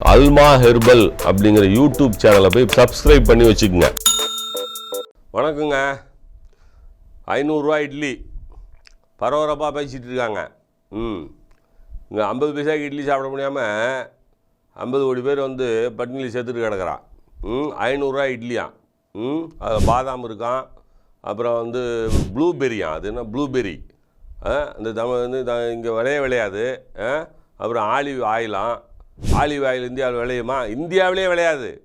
அல்மா herbal அப்படிங்கிற YouTube சேனலை போய் சப்ஸ்கிரைப் பண்ணி வச்சுக்கோங்க. வணக்கங்க. ஐநூறுரூவா இட்லி. பரபரப்பாக பேசிகிட்டு இருக்காங்க. ம். இங்கே ஐம்பது பைசாக்கு இட்லி சாப்பிட முடியாமல் ஐம்பது கோடி பேர் வந்து பட்னியில் சேர்த்துட்டு கிடக்குறான் ம் ஐநூறுரூவா இட்லியா? ம் அதில் பாதாம் இருக்கான் அப்புறம் வந்து ப்ளூபெரியா அது என்ன ப்ளூபெரி இந்த தமிழ் வந்து இங்கே விளைய விளையாது. ஆ? அப்புறம் ஆலிவ் ஆயிலாம் ஆலிவ் ஆயில் இந்தியாவில் விளையுமா? இந்தியாவிலே விளையாது.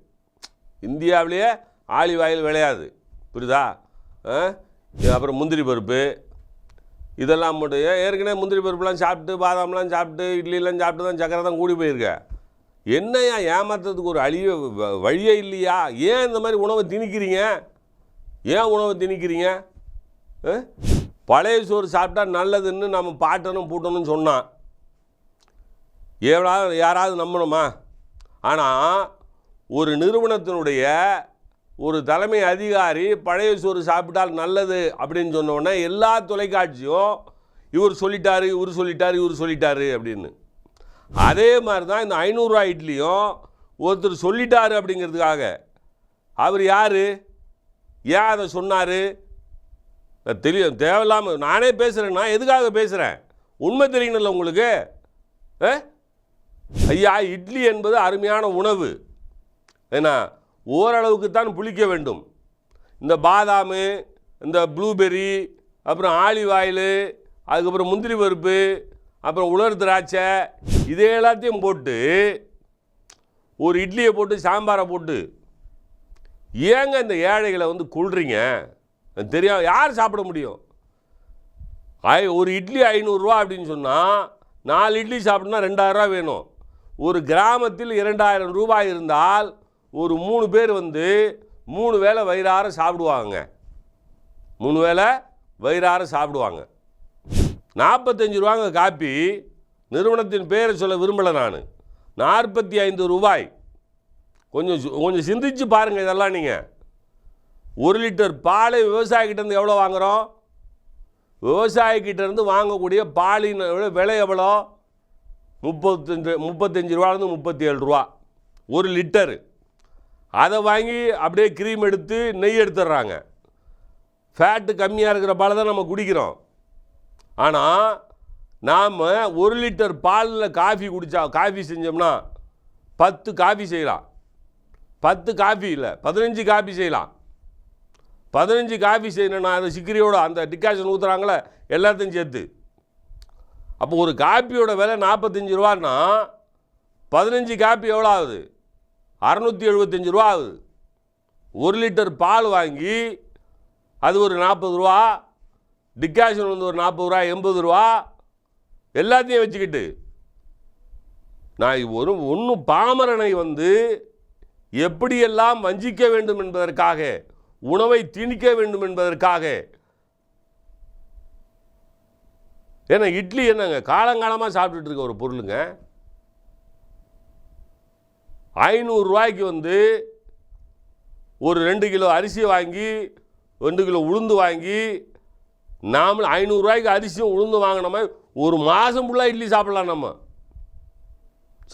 இந்தியாவிலேயே ஆலிவ் ஆயில் விளையாது. புரியுதா? ஆ? அப்புறம் முந்திரி பருப்பு. இதெல்லாம் மட்டும் ஏற்கனவே முந்திரி பருப்புலாம் சாப்பிட்டு பாதாம்லாம் சாப்பிட்டு இட்லிலாம் சாப்பிட்டு தான் சக்கரை தான் கூடி போயிருக்க. என்னையா ஏமாத்துறதுக்கு ஒரு அழிய வ- வழியே இல்லையா? ஏன் இந்த மாதிரி உணவை திணிக்கிறீங்க? ஏன் உணவை திணிக்கிறீங்க? ஆ? பழைய சோறு சாப்பிட்டா நல்லதுன்னு நம்ம பாட்டணும் பூட்டணும்னு சொன்னான். எவ்வளோ யாராவது நம்பணுமா? ஆனால் ஒரு நிறுவனத்தினுடைய ஒரு தலைமை அதிகாரி பழைய சோறு சாப்பிட்டால் நல்லது அப்படின்னு சொன்னோடனே எல்லா தொலைக்காட்சியும் இவர் சொல்லிட்டாரு இவர் சொல்லிட்டாரு இவர் சொல்லிட்டாரு அப்படின்னு. அதே மாதிரி தான் இந்த ஐநூறுரூவா இட்லியும் ஒருத்தர் சொல்லிட்டாரு அப்படிங்கிறதுக்காக. அவர் யார்? ஏன் அதை சொன்னார்? தெரியும் தேவையில்லாமல் நானே பேசுகிறேன் நான் எதுக்காக பேசுகிறேன் உண்மை தெரியணும்ல உங்களுக்கு? ஆ? ஐயா இட்லி என்பது அருமையான உணவு. ஏன்னா ஓரளவுக்கு தான் புளிக்க வேண்டும். இந்த பாதாம் இந்த ப்ளூபெர்ரி அப்புறம் ஆலிவ் ஆயிலு அதுக்கப்புறம் முந்திரி பருப்பு அப்புறம் உலர் திராட்சை இதே எல்லாத்தையும் போட்டு ஒரு இட்லியை போட்டு சாம்பாரை போட்டு ஏங்க இந்த ஏழைகளை வந்து கொள்றீங்க தெரியும் யார் சாப்பிட முடியும்? ஐ ஒரு இட்லி ஐநூறுரூவா அப்படின்னு சொன்னால் நாலு இட்லி சாப்பிட்னா ரெண்டாயிரரூவா வேணும். ஒரு கிராமத்தில் இரண்டாயிரம் ரூபாய் இருந்தால் ஒரு மூணு பேர் வந்து மூணு வேளை வயிறார சாப்பிடுவாங்க. மூணு வேளை வயிறார சாப்பிடுவாங்க. நாற்பத்தஞ்சு ரூபாங்க காப்பி. நிறுவனத்தின் பேரை சொல்ல விரும்பலை நான். நாற்பத்தி ஐந்து ரூபாய். கொஞ்சம் கொஞ்சம் சிந்திச்சு பாருங்கள் இதெல்லாம் நீங்கள் ஒரு லிட்டர் பாலை விவசாயிக்கிட்டேருந்து எவ்வளோ வாங்குகிறோம் விவசாயிக்கிட்டேருந்து வாங்கக்கூடிய பாலின் விலை எவ்வளோ? முப்பத்தஞ்சு முப்பத்தஞ்சு ரூபாலேருந்து முப்பத்தி ஏழு ரூபா. ஒரு லிட்டரு. அதை வாங்கி அப்படியே க்ரீம் எடுத்து நெய் எடுத்துடுறாங்க. ஃபேட்டு கம்மியாக இருக்கிற பாலை தான் நம்ம குடிக்கிறோம். ஆனால் நாம் ஒரு லிட்டர் பாலில் காஃபி குடித்தா காஃபி செஞ்சோம்னா பத்து காஃபி செய்யலாம். பத்து காஃபி இல்லை பதினஞ்சு காஃபி செய்யலாம். பதினஞ்சு காஃபி செய்யணும்னா அந்த சிக்கிரியோட அந்த டிகாஷன் ஊற்றுறாங்களே எல்லாத்தையும் சேர்த்து. அப்போ ஒரு காப்பியோட விலை நாற்பத்தஞ்சு ரூபான்னா பதினஞ்சு காப்பி எவ்வளோ ஆகுது? அறநூற்றி எழுபத்தஞ்சு ரூபா ஆகுது. ஒரு லிட்டர் பால் வாங்கி அது ஒரு நாற்பது ரூபா டிக்காஷன் வந்து ஒரு நாற்பது ரூபா எண்பது ரூபா எல்லாத்தையும் வச்சுக்கிட்டு. நான் ஒரு ஒன்றும் பாமரனை வந்து எப்படியெல்லாம் வஞ்சிக்க வேண்டும் என்பதற்காக உணவை திணிக்க வேண்டும் என்பதற்காக ஏன்னா இட்லி என்னங்க? காலங்காலமாக சாப்பிட்டுட்டு இருக்க ஒரு பொருளுங்க. ஐநூறுரூவாய்க்கு வந்து ஒரு ரெண்டு கிலோ அரிசி வாங்கி ரெண்டு கிலோ உளுந்து வாங்கி நாமளும் ஐநூறுரூவாய்க்கு அரிசியும் உளுந்து வாங்கினோமா ஒரு மாதம் ஃபுல்லாக இட்லி சாப்பிட்லாம் நம்ம.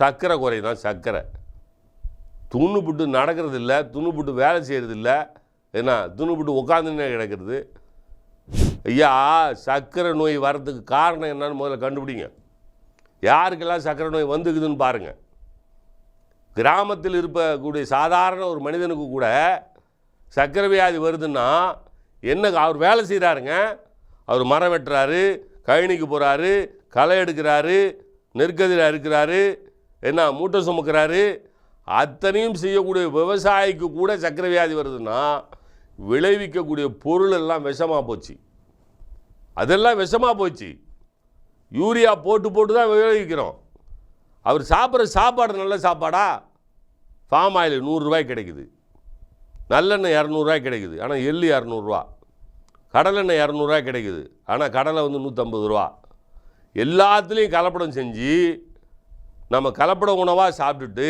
சர்க்கரை குறை தான் சர்க்கரை. துண்ணுபுட்டு நடக்கிறது இல்லை துண்ணுபுட்டு வேலை செய்கிறது இல்லை என்ன துண்ணுபுட்டு உட்காந்துன்னே கிடக்கிறது. ஐயா சர்க்கரை நோய் வர்றதுக்கு காரணம் என்னன்னு முதல்ல கண்டுபிடிங்க. யாருக்கெல்லாம் சர்க்கரை நோய் வந்துக்குதுன்னு பாருங்கள் கிராமத்தில் இருக்கக்கூடிய சாதாரண ஒரு மனிதனுக்கு கூட சர்க்கரை வியாதி வருதுன்னா என்ன அவர் வேலை செய்கிறாருங்க அவர் மரம் வெட்டுறாரு கழனிக்கு போகிறாரு களை எடுக்கிறாரு நெற்கதிர அறுக்கிறாரு என்ன மூட்டை சுமக்கிறாரு. அத்தனையும் செய்யக்கூடிய விவசாயிக்கு கூட சர்க்கரை வியாதி வருதுன்னா விளைவிக்கக்கூடிய பொருள் எல்லாம் விஷமாக போச்சு. அதெல்லாம் விஷமாக போச்சு. யூரியா போட்டு போட்டு தான் விளைவிக்கிறோம். அவர் சாப்பிட்ற சாப்பாடு நல்ல சாப்பாடா? ஃபார்ம் ஆயில் நூறுரூவாய் கிடைக்குது. நல்லெண்ணெய் இரநூறுவாய் கிடைக்குது. ஆனால் எள்ளு இரநூறுவா கடலெண்ணெய் இரநூறுவா கிடைக்குது. ஆனால் கடலை வந்து நூற்றம்பது ரூபா. எல்லாத்துலேயும் கலப்படம் செஞ்சு நம்ம கலப்பட உணவாக சாப்பிட்டுட்டு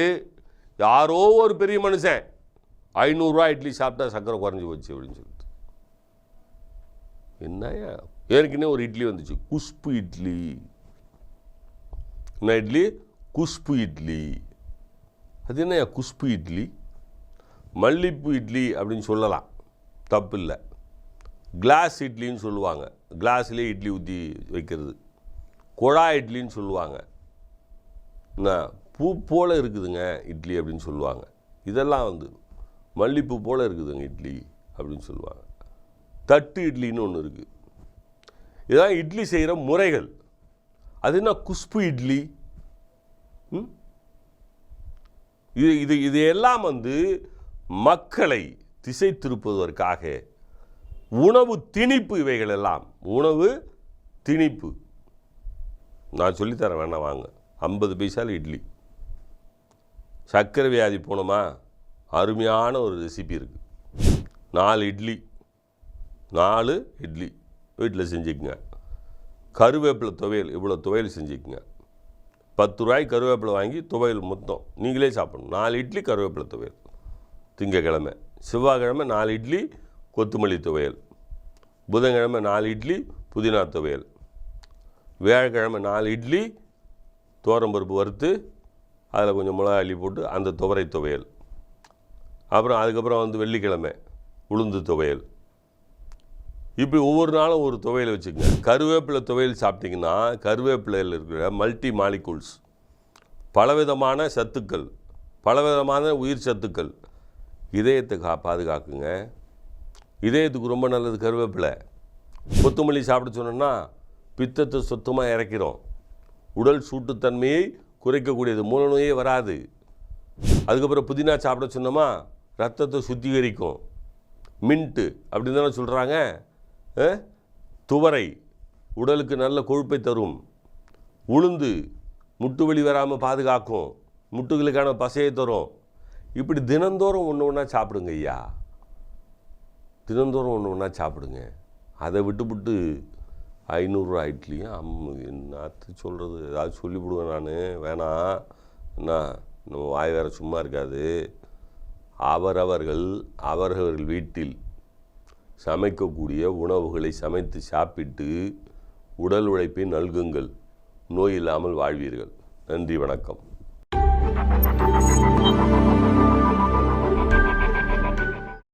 யாரோ ஒரு பெரிய மனுஷன் ஐநூறுரூவா இட்லி சாப்பிட்டா சக்கரை குறைஞ்சி போச்சு அப்படின்னு சொல்லிட்டு. என்னையா ஏற்கனவே ஒரு இட்லி வந்துச்சு. குஷ்பு இட்லி. என்ன இட்லி? குஷ்பு இட்லி. அது என்ன குஷ்பு இட்லி. மல்லிப்பூ இட்லி அப்படின்னு சொல்லலாம். தப்பு இல்லை கிளாஸ் இட்லின்னு சொல்லுவாங்க. கிளாஸ்லேயே இட்லி ஊற்றி வைக்கிறது. குழாய் இட்லின்னு சொல்லுவாங்க. என்ன? பூ போல் இருக்குதுங்க இட்லி அப்படின்னு சொல்லுவாங்க. இதெல்லாம் வந்து மல்லிப்பூ போல் இருக்குதுங்க இட்லி அப்படின்னு சொல்லுவாங்க. தட்டு இட்லின்னு ஒன்று இருக்குது இதுதான் இட்லி செய்கிற முறைகள். அது என்ன குஷ்பு இட்லி? இது இது இது எல்லாம் வந்து மக்களை திசை திருப்புவதற்காக உணவு திணிப்பு இவைகள் எல்லாம் உணவு திணிப்பு. நான் சொல்லித்தரேன் வேணாம் வாங்க. ஐம்பது பைசால இட்லி. சர்க்கரை வியாதி போனோமா? அருமையான ஒரு ரெசிபி இருக்குது நாலு இட்லி. நாலு இட்லி. வீட்டில் செஞ்சுக்குங்க. கருவேப்பிலை துவையல் இவ்வளோ துவையல் செஞ்சுக்குங்க. பத்து ரூபாய்க்கு கருவேப்பிலை வாங்கி துவையல் மொத்தம். நீங்களே சாப்பிடணும். நாலு இட்லி கருவேப்பிலை துவையல். திங்கக்கிழமை. செவ்வாய்க்கிழமை நாலு இட்லி கொத்தமல்லி துவையல். புதன்கிழமை நாலு இட்லி புதினா துவையல். வியாழக்கிழமை நாலு இட்லி தோரம்பருப்பு வறுத்து அதில் கொஞ்சம் மிளகா அள்ளி போட்டு அந்த துவரை துவையல். அப்புறம் அதுக்கப்புறம் வந்து வெள்ளிக்கிழமை உளுந்து துவையல். இப்படி ஒவ்வொரு நாளும் ஒரு துவையல் வச்சுக்கங்க கருவேப்பிலை துவையல் சாப்பிட்டிங்கன்னா கருவேப்பிலையில் இருக்கிற மல்டி மாலிகூல்ஸ் பலவிதமான சத்துக்கள் பலவிதமான உயிர் சத்துக்கள் இதயத்தை கா பாதுகாக்குங்க. இதயத்துக்கு ரொம்ப நல்லது கருவேப்பிலை. கொத்தமல்லி சாப்பிட சொன்னோன்னா பித்தத்தை சுத்தமாக இறக்கிறோம் உடல் சூட்டுத்தன்மையை குறைக்கக்கூடியது. மூல நோயே வராது. அதுக்கப்புறம் புதினா சாப்பிட சொன்னோமா ரத்தத்தை சுத்திகரிக்கும். மின்ட்டு அப்படின்னு தானே சொல்கிறாங்க துவரை உடலுக்கு நல்ல கொழுப்பை தரும். உளுந்து முட்டு வலி வராமல் பாதுகாக்கும். முட்டுகளுக்கான பசையை தரும். இப்படி தினந்தோறும் ஒன்று ஒன்றா சாப்பிடுங்க ஐயா. தினந்தோறும் ஒன்று ஒன்றா சாப்பிடுங்க. அதை விட்டுவிட்டு ஐநூறுரூவா இட்லியும் அம் என்னத்து சொல்கிறது ஏதாவது சொல்லிவிடுவேன் நான். வேணாம் என்ன? நம்ம வாய் வேறு சும்மா இருக்காது. அவரவர்கள் அவரவர்கள் வீட்டில் சமைக்கக்கூடிய உணவுகளை சமைத்து சாப்பிட்டு உடல் உழைப்பை நல்குங்கள். நோய் இல்லாமல் வாழ்வீர்கள். நன்றி வணக்கம்.